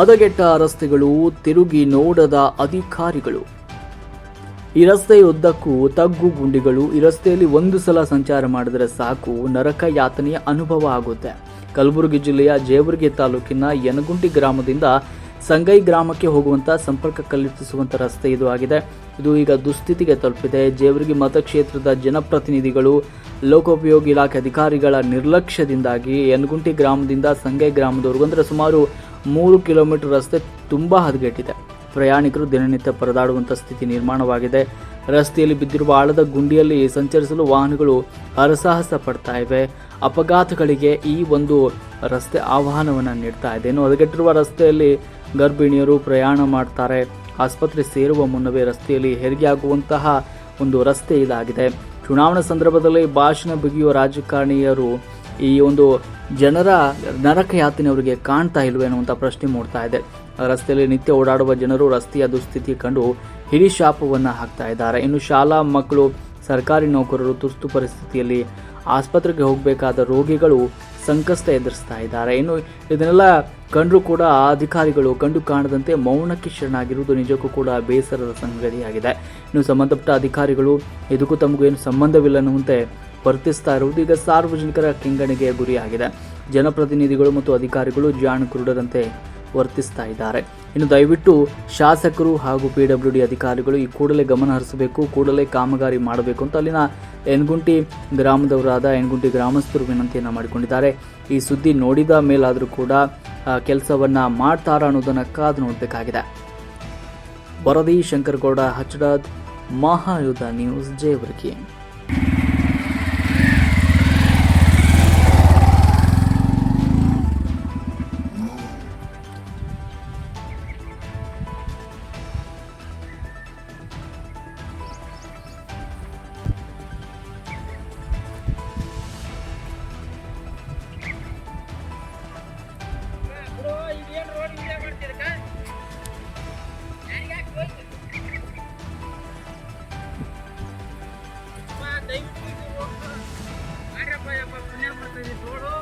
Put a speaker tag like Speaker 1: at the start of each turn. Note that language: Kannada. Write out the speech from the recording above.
Speaker 1: ಹದಗೆಟ್ಟ ರಸ್ತೆಗಳು, ತಿರುಗಿ ನೋಡದ ಅಧಿಕಾರಿಗಳು. ಈ ರಸ್ತೆಯ ಉದ್ದಕ್ಕೂ ತಗ್ಗು ಗುಂಡಿಗಳು, ಈ ರಸ್ತೆಯಲ್ಲಿ ಒಂದು ಸಲ ಸಂಚಾರ ಮಾಡಿದರೆ ಸಾಕು, ನರಕ ಯಾತನೆಯ ಅನುಭವ ಆಗುತ್ತೆ. ಕಲಬುರಗಿ ಜಿಲ್ಲೆಯ ಜೇವರ್ಗಿ ತಾಲೂಕಿನ ಯನಗುಂಟಿ ಗ್ರಾಮದಿಂದ ಸಂಗೈ ಗ್ರಾಮಕ್ಕೆ ಹೋಗುವಂತ ಸಂಪರ್ಕ ಕಲ್ಪಿಸುವಂತ ರಸ್ತೆ ಇದು ಆಗಿದೆ. ಇದು ಈಗ ದುಸ್ಥಿತಿಗೆ ತಲುಪಿದೆ. ಜೇವರ್ಗಿ ಮತಕ್ಷೇತ್ರದ ಜನಪ್ರತಿನಿಧಿಗಳು, ಲೋಕೋಪಯೋಗಿ ಇಲಾಖೆ ಅಧಿಕಾರಿಗಳ ನಿರ್ಲಕ್ಷ್ಯದಿಂದಾಗಿ ಯನಗುಂಟಿ ಗ್ರಾಮದಿಂದ ಸಂಗೈ ಗ್ರಾಮದವರೆಗೂ, ಅಂದರೆ ಸುಮಾರು ಮೂರು ಕಿಲೋಮೀಟರ್ ರಸ್ತೆ ತುಂಬ ಹದಗೆಟ್ಟಿದೆ. ಪ್ರಯಾಣಿಕರು ದಿನನಿತ್ಯ ಪರದಾಡುವಂಥ ಸ್ಥಿತಿ ನಿರ್ಮಾಣವಾಗಿದೆ. ರಸ್ತೆಯಲ್ಲಿ ಬಿದ್ದಿರುವ ಆಳದ ಗುಂಡಿಯಲ್ಲಿ ಸಂಚರಿಸಲು ವಾಹನಗಳು ಹರಸಾಹಸ ಪಡ್ತಾ ಇವೆ. ಅಪಘಾತಗಳಿಗೆ ಈ ಒಂದು ರಸ್ತೆ ಆಹ್ವಾನವನ್ನು ನೀಡ್ತಾ ಇದೆ. ಇನ್ನು ಹದಗೆಟ್ಟಿರುವ ರಸ್ತೆಯಲ್ಲಿ ಗರ್ಭಿಣಿಯರು ಪ್ರಯಾಣ ಮಾಡ್ತಾರೆ. ಆಸ್ಪತ್ರೆ ಸೇರುವ ಮುನ್ನವೇ ರಸ್ತೆಯಲ್ಲಿ ಹೆರಿಗೆಯಾಗುವಂತಹ ಒಂದು ರಸ್ತೆ ಇದಾಗಿದೆ. ಚುನಾವಣಾ ಸಂದರ್ಭದಲ್ಲಿ ಭಾಷಣ ಬಿಗಿಯುವ ರಾಜಕಾರಣಿಯರು ಈ ಒಂದು ಜನರ ನರಕ ಅವರಿಗೆ ಕಾಣ್ತಾ ಇಲ್ವೇ ಅನ್ನುವಂಥ ಪ್ರಶ್ನೆ ಮೂಡ್ತಾ ಇದೆ. ರಸ್ತೆಯಲ್ಲಿ ನಿತ್ಯ ಓಡಾಡುವ ಜನರು ರಸ್ತೆಯ ದುಸ್ಥಿತಿ ಕಂಡು ಹಿಡಿ ಶಾಪವನ್ನು ಹಾಕ್ತಾ ಇದ್ದಾರೆ. ಇನ್ನು ಶಾಲಾ ಮಕ್ಕಳು, ಸರ್ಕಾರಿ ನೌಕರರು ತುರ್ತು ಪರಿಸ್ಥಿತಿಯಲ್ಲಿ ಆಸ್ಪತ್ರೆಗೆ ಹೋಗಬೇಕಾದ ರೋಗಿಗಳು ಸಂಕಷ್ಟ ಎದುರಿಸ್ತಾ ಇದ್ದಾರೆ. ಇನ್ನು ಇದನ್ನೆಲ್ಲ ಕಂಡರೂ ಕೂಡ ಅಧಿಕಾರಿಗಳು ಕಂಡು ಕಾಣದಂತೆ ಮೌನಕ್ಕೆ ಶರಣಾಗಿರುವುದು ನಿಜಕ್ಕೂ ಕೂಡ ಬೇಸರದ ಸಂಗತಿಯಾಗಿದೆ. ಇನ್ನು ಸಂಬಂಧಪಟ್ಟ ಅಧಿಕಾರಿಗಳು ಇದಕ್ಕೂ ತಮಗೂ ಏನು ಸಂಬಂಧವಿಲ್ಲ ಅನ್ನುವಂತೆ ವರ್ತಿಸ್ತಾ ಇರುವುದು ಈಗ ಸಾರ್ವಜನಿಕರ ಕೆಂಗಣಿಗೆ ಗುರಿಯಾಗಿದೆ. ಜನಪ್ರತಿನಿಧಿಗಳು ಮತ್ತು ಅಧಿಕಾರಿಗಳು ಜಾಣ ಕುರುಡರಂತೆ ವರ್ತಿಸ್ತಾ ಇದ್ದಾರೆ. ಇನ್ನು ದಯವಿಟ್ಟು ಶಾಸಕರು ಹಾಗೂ ಪಿ ಡಬ್ಲ್ಯೂ ಡಿ ಅಧಿಕಾರಿಗಳು ಈ ಕೂಡಲೇ ಗಮನ ಹರಿಸಬೇಕು, ಕೂಡಲೇ ಕಾಮಗಾರಿ ಮಾಡಬೇಕು ಅಂತ ಅಲ್ಲಿನ ಎನ್ಗುಂಟಿ ಗ್ರಾಮದವರಾದ ಎನ್ಗುಂಟಿ ಗ್ರಾಮಸ್ಥರು ವಿನಂತಿಯನ್ನು ಮಾಡಿಕೊಂಡಿದ್ದಾರೆ. ಈ ಸುದ್ದಿ ನೋಡಿದ ಮೇಲಾದರೂ ಕೂಡ ಕೆಲಸವನ್ನ ಮಾಡ್ತಾರ ಅನ್ನೋದನ್ನ ಕಾದು ನೋಡಬೇಕಾಗಿದೆ. ವರದಿ ಶಂಕರಗೌಡ, ಹಚ್ಚಡಾದ್ ಮಹಾಯುದ್ಧ ನ್ಯೂಸ್ ಜೇವರ್ಗಿ ಮಾಡ್ರಪ್ಪ ಯಪ್ಪ ಪುಣ್ಯ ಮಾಡ್ತೀವಿ ನೋಡು.